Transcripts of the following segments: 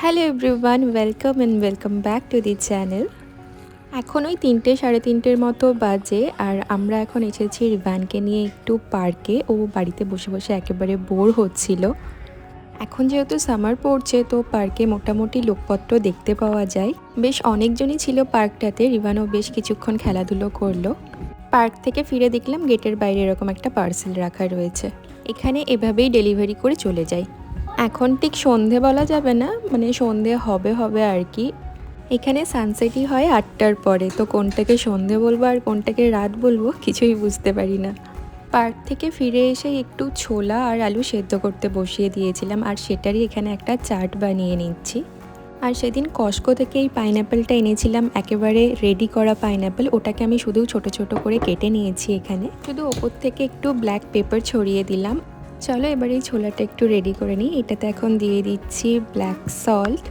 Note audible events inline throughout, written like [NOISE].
Hello everyone welcome and welcome back to the channel এখন ওই তিনটে, সাড়ে তিনটের মতো বাজে আর আমরা এখন এসেছি রিভানকে নিয়ে একটু পার্কে ও বাড়িতে বসে বসে একেবারে বোর হচ্ছিল। এখন যেহেতু সামার পড়ছে, তো পার্কে মোটামুটি লোকপত্র দেখতে পাওয়া যায়। বেশ অনেকজনই ছিল পার্কটাতে রিভানও বেশ কিছুক্ষণ খেলাধুলো করল। পার্ক থেকে ফিরে দেখলাম গেটের বাইরে এরকম একটা পার্সেল রাখা রয়েছে। এখানে এভাবেই ডেলিভারি করে চলে যায়। এখন ঠিক সন্ধে বলা যাবে না মানে সন্ধে হবে হবে আর কি। এখানে সানসেটই হয় আটটার পরে, তো কোনটাকে সন্ধে বলব আর কোনটাকে রাত বলব কিছুই বুঝতে পারি না। পার্ক থেকে ফিরে এসে একটু ছোলা আর আলু সেদ্ধ করতে বসিয়ে দিয়েছিলাম, আর সেটারই এখানে একটা চাট বানিয়ে নিচ্ছি। আর সেদিন কস্কো থেকে এই পাইনঅ্যাপেলটা এনেছিলাম, একেবারে রেডি করা পাইনঅ্যাপেল ওটাকে আমি শুধু ছোট ছোট করে কেটে নিয়েছি এখানে। শুধু ওপর থেকে একটু ব্ল্যাক পেপার ছড়িয়ে দিলাম চলো এবার এই ছোলাটা একটু রেডি করে নিই। এটাতে এখন দিয়ে দিচ্ছি ব্ল্যাক সল্ট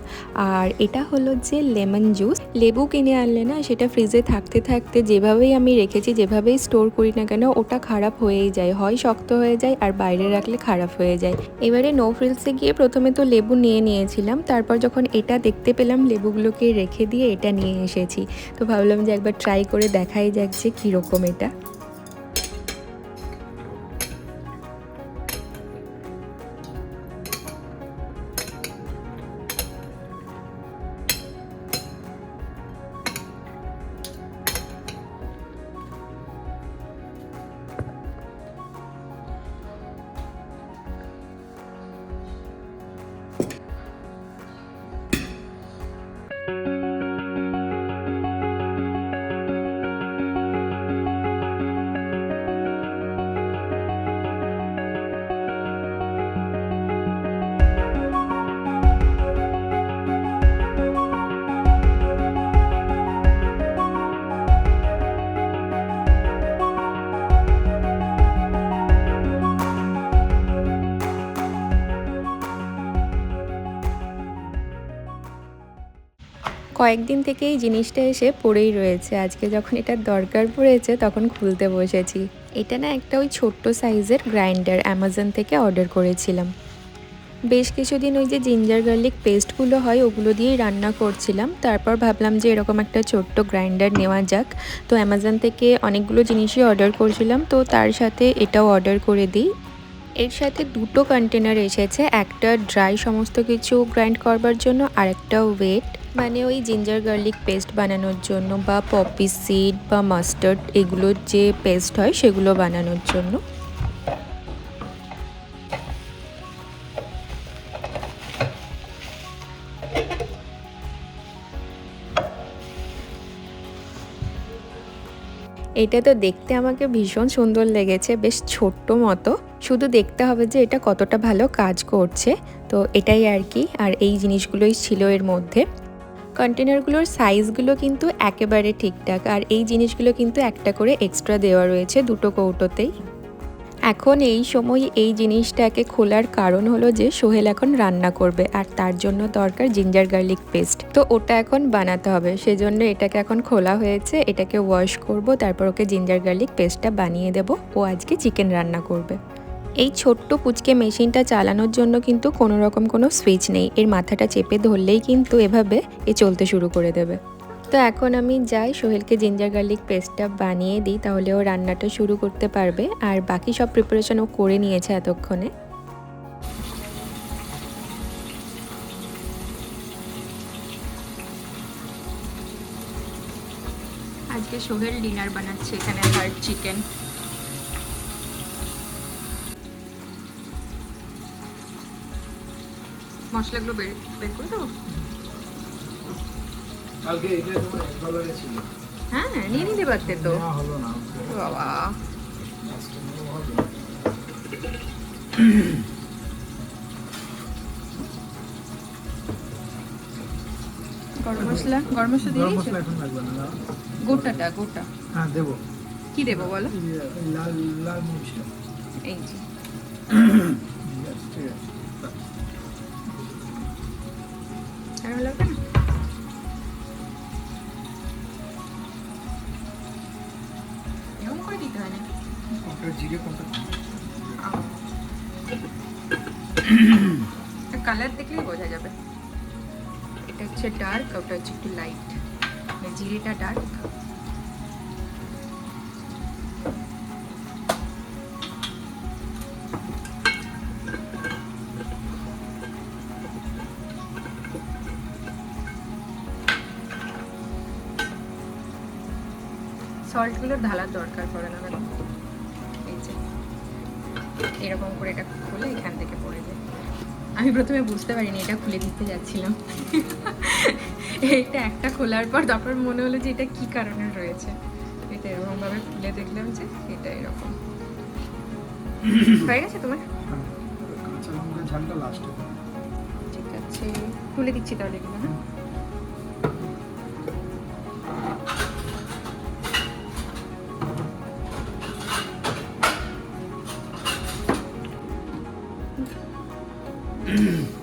আর এটা হলো যে লেমন জুস লেবু কিনে আনলে না সেটা ফ্রিজে থাকতে থাকতে যেভাবেই আমি রেখেছি, যেভাবেই স্টোর করি না কেন ওটা খারাপ হয়েই যায়। হয় শক্ত হয়ে যায় আর বাইরে রাখলে খারাপ হয়ে যায়। এবারে নো ফ্রিলসে গিয়ে প্রথমে তো লেবু নিয়ে নিয়েছিলাম। তারপর যখন এটা দেখতে পেলাম, লেবুগুলোকে রেখে দিয়ে এটা নিয়ে এসেছি। তো ভাবলাম যে একবার ট্রাই করে দেখাই যাক যে কীরকম এটা। কয়েকদিন থেকে এই জিনিসটা এসে পড়েই রয়েছে। আজকে যখন এটার দরকার পড়েছে, তখন খুলতে বসেছি। এটা না একটা ওই ছোট্ট সাইজের গ্রাইন্ডার অ্যামাজন থেকে অর্ডার করেছিলাম। বেশ কিছুদিন ওই যে জিঞ্জার গার্লিক পেস্টগুলো হয়, ওগুলো দিয়েই রান্না করছিলাম। তারপর ভাবলাম যে এরকম একটা ছোট্ট গ্রাইন্ডার নেওয়া যাক। তো অ্যামাজন থেকে অনেকগুলো জিনিসই অর্ডার করছিলাম। তো তার সাথে এটাও অর্ডার করে দিই। এর সাথে দুটো কন্টেনার এসেছে। একটা ড্রাই সমস্ত কিছু গ্রাইন্ড করবার জন্য আর একটা ওয়েট মানে ওই জিঞ্জার গার্লিক পেস্ট বানানোর জন্য বা পপি সিড বা মাস্টার্ড এগুলোর যে পেস্ট হয় সেগুলো বানানোর জন্য। এটা তো দেখতে আমাকে ভীষণ সুন্দর লেগেছে, বেশ ছোট্ট মতো। শুধু দেখতে হবে যে এটা কতটা ভালো কাজ করছে। তো এটাই আর কি, আর এই জিনিসগুলোই ছিল এর মধ্যে। কন্টেনারগুলোর সাইজগুলো কিন্তু একেবারে ঠিকঠাক। আর এই জিনিসগুলো কিন্তু একটা করে এক্সট্রা দেওয়া রয়েছে দুটো কৌটোতেই। এখন এই সময় এই জিনিসটাকে খোলার কারণ হলো যে সোহেল এখন রান্না করবে আর তার জন্য দরকার জিঞ্জার গার্লিক পেস্ট তো ওটা এখন বানাতে হবে। সেজন্য এটাকে এখন খোলা হয়েছে, এটাকে ওয়াশ করব, তারপর ওকে জিঞ্জার গার্লিক পেস্টটা বানিয়ে দেব। ও আজকে চিকেন রান্না করবে। এই ছোট্ট পুচকে মেশিনটা চালানোর জন্য কিন্তু কোনো রকম কোনো সুইচ নেই। এর মাথাটা চেপে ধরলেই কিন্তু এভাবে এ চলতে শুরু করে দেবে। তো এখন আমি যাই, সোহেলকে জিঞ্জার গার্লিক পেস্টটা বানিয়ে দিই, তাহলে ও রান্নাটা শুরু করতে পারবে। আর বাকি সব প্রিপারেশন ও করে নিয়েছে এতক্ষণে। আজকে সোহেল ডিনার বানাচ্ছে এখানে হার্ড চিকেন মশলাগুলো বের বের করে দেবো? কালকে এটা তোমার এক ডলারে ছিল। হ্যাঁ নিয়ে নিতে পারতে তো। নেওয়া হলো না। বাবা। গরম মশলা গরম মশলা দিয়ে গরম মশলা এখন লাগবে না গোটাটা গোটা। হ্যাঁ দেবো। কি দেবো বলো? লাল লাল মরিচটা। এই যে। [CLEARS THROAT] [COUGHS] জিরে বোঝা যাবে। এটা হচ্ছে ডার্ক ওটা হচ্ছে একটু লাইট মানে জিরেটা ডার্ক ঢালার দরকার পড়ে না এই যে এরকম করে এটা খুলে এখান থেকে পড়ে যায়। আমি প্রথমে বুঝতে পারিনি এটা খুলে দিতে যাচ্ছিলাম। এটা একটা খোলার পর তারপর মনে হলো যে এটা কি কারণে রয়েছে। এটা এরকম ভাবে খুলে দেখলাম যে এটা এরকম। হয়ে গেছে তোমার? হ্যাঁ, ঠিক আছে। খুলে দিচ্ছি তাহলে এগুলো হ্যাঁ? mm [CLEARS THROAT]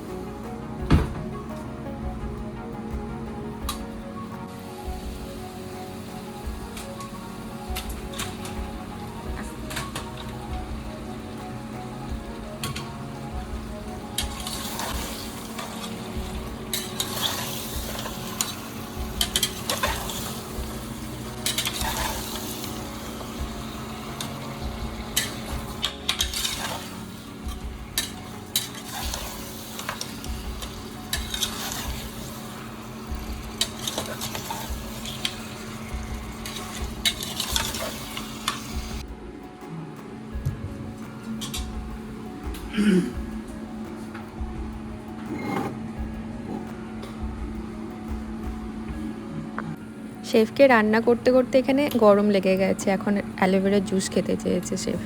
শেফকে রান্না করতে করতে এখানে গরম লেগে গেছে। এখন অ্যালোভেরার জুস খেতে চেয়েছে শেফ।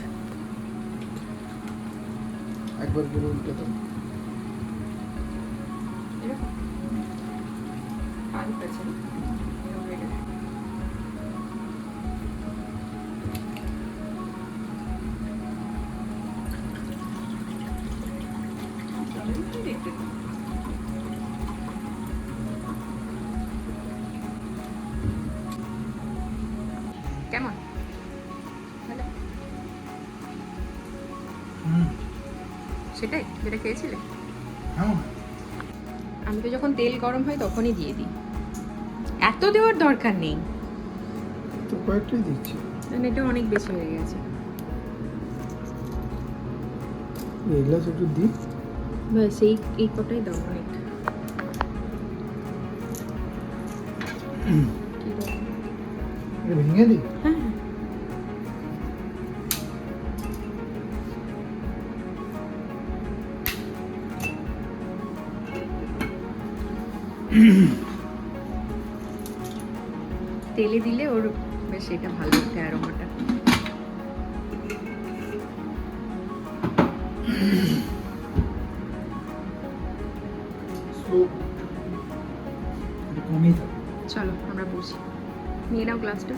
একবার সেটাই যেটা খেয়েছিলে? আমি তো যখন তেল গরম হয় তখনই দিয়ে দিই। এত দেওয়ার দরকার নেই। তো কয়েকটাই দিচ্ছি। কারণ এটা অনেক বেশি হয়ে গেছে। এই গ্লাস একটু দিই। ব্যাস এই এই কটাই দাও অনেক। ভেঙে দিই? হ্যাঁ। তেলে দিলে ওর বেশ এটা ভালো ওঠে অ্যারোমাটা চলো আমরা বসি। নিয়ে নাও গ্লাসটা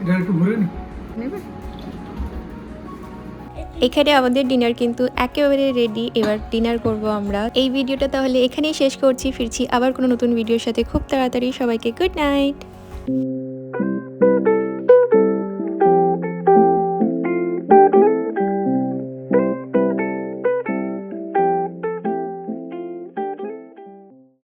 এটা একটু ভরে নি? নেবে? এখানে আমাদের ডিনার কিন্তু একেবারে রেডি এবার ডিনার করব আমরা। এই ভিডিওটা তাহলে এখানেই শেষ করছি। ফিরছি আবার কোনো নতুন ভিডিওর সাথে। খুব তাড়াতাড়ি সবাইকে গুড নাইট